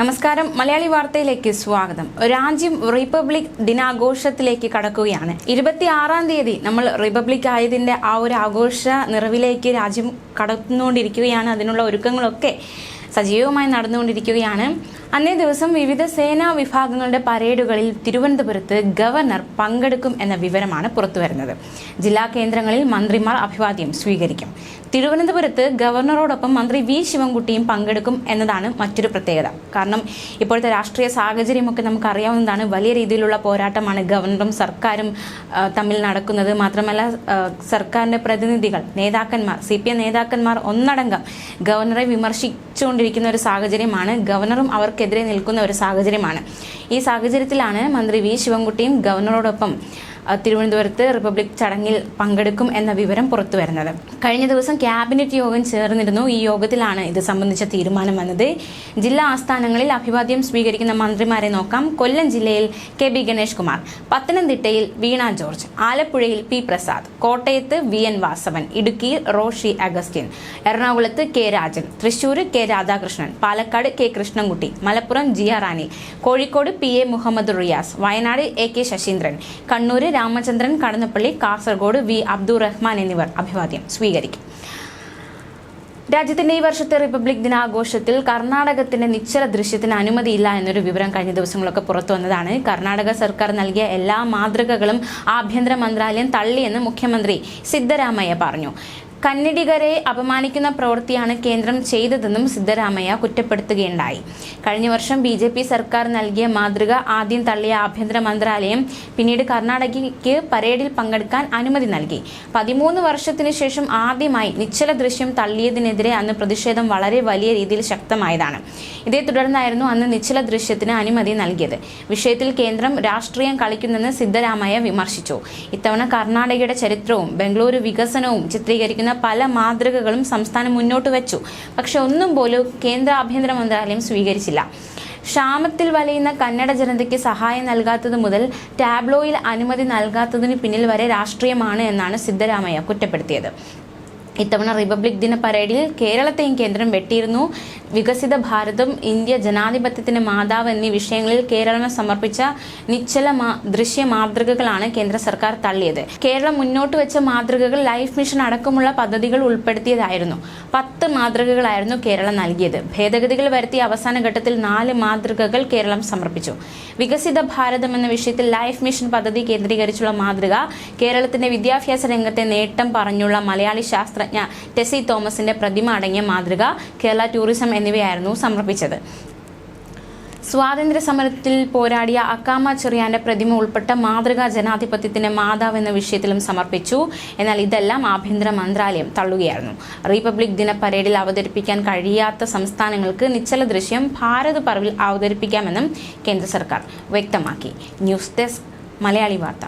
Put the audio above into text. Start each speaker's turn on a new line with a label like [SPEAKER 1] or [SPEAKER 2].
[SPEAKER 1] നമസ്കാരം. മലയാളി വാർത്തയിലേക്ക് സ്വാഗതം. രാജ്യം റിപ്പബ്ലിക് ദിനാഘോഷത്തിലേക്ക് കടക്കുകയാണ്. ഇരുപത്തി ആറാം തീയതി നമ്മൾ റിപ്പബ്ലിക് ആയതിന്റെ ആ ഒരു ആഘോഷ നിറവിലേക്ക് രാജ്യം കടന്നുകൊണ്ടിരിക്കുകയാണ്. അതിനുള്ള ഒരുക്കങ്ങളൊക്കെ സജീവമായി നടന്നുകൊണ്ടിരിക്കുകയാണ്. അന്നേ ദിവസം വിവിധ സേനാ വിഭാഗങ്ങളുടെ പരേഡുകളിൽ തിരുവനന്തപുരത്ത് ഗവർണർ പങ്കെടുക്കും എന്ന വിവരമാണ് പുറത്തുവരുന്നത്. ജില്ലാ കേന്ദ്രങ്ങളിൽ മന്ത്രിമാർ അഭിവാദ്യം സ്വീകരിക്കും. തിരുവനന്തപുരത്ത് ഗവർണറോടൊപ്പം മന്ത്രി വി ശിവൻകുട്ടിയും പങ്കെടുക്കും എന്നതാണ് മറ്റൊരു പ്രത്യേകത. കാരണം ഇപ്പോഴത്തെ രാഷ്ട്രീയ സാഹചര്യമൊക്കെ നമുക്ക് അറിയാവുന്നതാണ് വലിയ രീതിയിലുള്ള പോരാട്ടമാണ് ഗവർണറും സർക്കാരും തമ്മിൽ നടക്കുന്നത്. മാത്രമല്ല സർക്കാരിന്റെ പ്രതിനിധികൾ നേതാക്കന്മാർ സി പി എം നേതാക്കന്മാർ ഒന്നടങ്കം ഗവർണറെ വിമർശിച്ചുകൊണ്ടിരിക്കുന്ന ഒരു സാഹചര്യമാണ് ഗവർണറും അവർക്കെതിരെ നിൽക്കുന്ന ഒരു സാഹചര്യമാണ്. ഈ സാഹചര്യത്തിലാണ് മന്ത്രി വി. ശിവൻകുട്ടിയും ഗവർണറോടൊപ്പം തിരുവനന്തപുരത്ത് റിപ്പബ്ലിക് ചടങ്ങിൽ പങ്കെടുക്കും എന്ന വിവരം പുറത്തു വരുന്നത്. കഴിഞ്ഞ ദിവസം ക്യാബിനറ്റ് യോഗം ചേർന്നിരുന്നു. ഈ യോഗത്തിലാണ് ഇത് സംബന്ധിച്ച തീരുമാനം വന്നത്. ജില്ലാ ആസ്ഥാനങ്ങളിൽ അഭിവാദ്യം സ്വീകരിക്കുന്ന മന്ത്രിമാരെ നോക്കാം. കൊല്ലം ജില്ലയിൽ കെ ബി ഗണേഷ് കുമാർ പത്തനംതിട്ടയിൽ വീണ ജോർജ് ആലപ്പുഴയിൽ പി പ്രസാദ് കോട്ടയത്ത് വി എൻ വാസവൻ ഇടുക്കിയിൽ റോഷി അഗസ്റ്റിൻ എറണാകുളത്ത് K Rajan Thrissur K Radhakrishnan Palakkad K Krishnankutty Malappuram ജിയാറാനി Rani Kozhikode P A Muhammad Riyas Wayanad A K Saseendran Kannur Ramachandran Kadannappalli Kasaragod V. Abdul Rahman എന്നിവർ അഭിവാദ്യം സ്വീകരിക്കും. രാജ്യത്തിന്റെ ഈ വർഷത്തെ റിപ്പബ്ലിക് ദിനാഘോഷത്തിൽ കർണാടകത്തിന്റെ നിശ്ചല ദൃശ്യത്തിന് അനുമതിയില്ല എന്നൊരു വിവരം കഴിഞ്ഞ ദിവസങ്ങളൊക്കെ പുറത്തു വന്നതാണ്. കർണാടക സർക്കാർ നൽകിയ എല്ലാ മാതൃകകളും ആഭ്യന്തര മന്ത്രാലയം തള്ളിയെന്ന് മുഖ്യമന്ത്രി സിദ്ധരാമയ്യ പറഞ്ഞു. കന്നഡിഗരെ അപമാനിക്കുന്ന പ്രവൃത്തിയാണ് കേന്ദ്രം ചെയ്തതെന്നും സിദ്ധരാമയ്യ കുറ്റപ്പെടുത്തുകയുണ്ടായി. കഴിഞ്ഞ വർഷം ബി ജെ പി സർക്കാർ നൽകിയ മാതൃക ആദ്യം തള്ളിയ ആഭ്യന്തര മന്ത്രാലയം പിന്നീട് കർണാടകയ്ക്ക് പരേഡിൽ പങ്കെടുക്കാൻ അനുമതി നൽകി. പതിമൂന്ന് വർഷത്തിനു ശേഷം ആദ്യമായി നിശ്ചല ദൃശ്യം തള്ളിയതിനെതിരെ അന്ന് പ്രതിഷേധം വളരെ വലിയ രീതിയിൽ ശക്തമായതാണ്. ഇതേ തുടർന്നായിരുന്നു അന്ന് നിശ്ചല ദൃശ്യത്തിന് അനുമതി നൽകിയത്. വിഷയത്തിൽ കേന്ദ്രം രാഷ്ട്രീയം കളിക്കുന്നെന്ന് സിദ്ധരാമയ്യ വിമർശിച്ചു. ഇത്തവണ കർണാടകയുടെ ചരിത്രവും ബംഗളൂരു വികസനവും ചിത്രീകരിക്കുന്ന പല മാതൃകകളും സംസ്ഥാനം മുന്നോട്ട് വെച്ചു. പക്ഷെ ഒന്നും പോലും കേന്ദ്ര ആഭ്യന്തര മന്ത്രാലയം സ്വീകരിച്ചില്ല. ക്ഷാമത്തിൽ വലയുന്ന കന്നഡ ജനതയ്ക്ക് സഹായം നൽകാത്തത് മുതൽ ടാബ്ലോയിൽ അനുമതി നൽകാത്തതിന് പിന്നിൽ വരെ രാഷ്ട്രീയമാണ് എന്നാണ് സിദ്ധരാമയ്യ കുറ്റപ്പെടുത്തിയത്. ഇത്തവണ റിപ്പബ്ലിക് ദിന പരേഡിൽ കേരളത്തെയും കേന്ദ്രം വെട്ടിയിരുന്നു. വികസിത ഭാരതം ഇന്ത്യ ജനാധിപത്യത്തിന് മാതാവ് എന്നീ വിഷയങ്ങളിൽ കേരളം സമർപ്പിച്ച നിശ്ചല ദൃശ്യ മാതൃകകളാണ് കേന്ദ്ര സർക്കാർ തള്ളിയത്. കേരളം മുന്നോട്ട് വെച്ച മാതൃകകൾ ലൈഫ് മിഷൻ അടക്കമുള്ള പദ്ധതികൾ ഉൾപ്പെടുത്തിയതായിരുന്നു. പത്ത് മാതൃകകളായിരുന്നു കേരളം നൽകിയത്. ഭേദഗതികൾ വരുത്തിയ അവസാന ഘട്ടത്തിൽ നാല് മാതൃകകൾ കേരളം സമർപ്പിച്ചു. വികസിത ഭാരതം എന്ന വിഷയത്തിൽ ലൈഫ് മിഷൻ പദ്ധതി കേന്ദ്രീകരിച്ചുള്ള മാതൃക കേരളത്തിന്റെ വിദ്യാഭ്യാസ രംഗത്തെ നേട്ടം പറഞ്ഞുള്ള മലയാളി ശാസ്ത്രജ്ഞ ടെസി തോമസിന്റെ പ്രതിമ അടങ്ങിയ മാതൃക കേരള ടൂറിസം എന്നിവയായിരുന്നു സമർപ്പിച്ചത്. സ്വാതന്ത്ര്യ സമരത്തിൽ പോരാടിയ അക്കാമ ചെറിയാന്റെ പ്രതിമ ഉൾപ്പെട്ട മാതൃകാ ജനാധിപത്യത്തിന്റെ മാതാവ് എന്ന വിഷയത്തിലും സമർപ്പിച്ചു. എന്നാൽ ഇതെല്ലാം ആഭ്യന്തര മന്ത്രാലയം തള്ളുകയായിരുന്നു. റിപ്പബ്ലിക് ദിന പരേഡിൽ അവതരിപ്പിക്കാൻ കഴിയാത്ത സംസ്ഥാനങ്ങൾക്ക് നിശ്ചല ദൃശ്യം ഭാരത് പർവിൽ അവതരിപ്പിക്കാമെന്നും കേന്ദ്ര സർക്കാർ വ്യക്തമാക്കി. ന്യൂസ് ഡെസ്ക് മലയാളി വാർത്ത.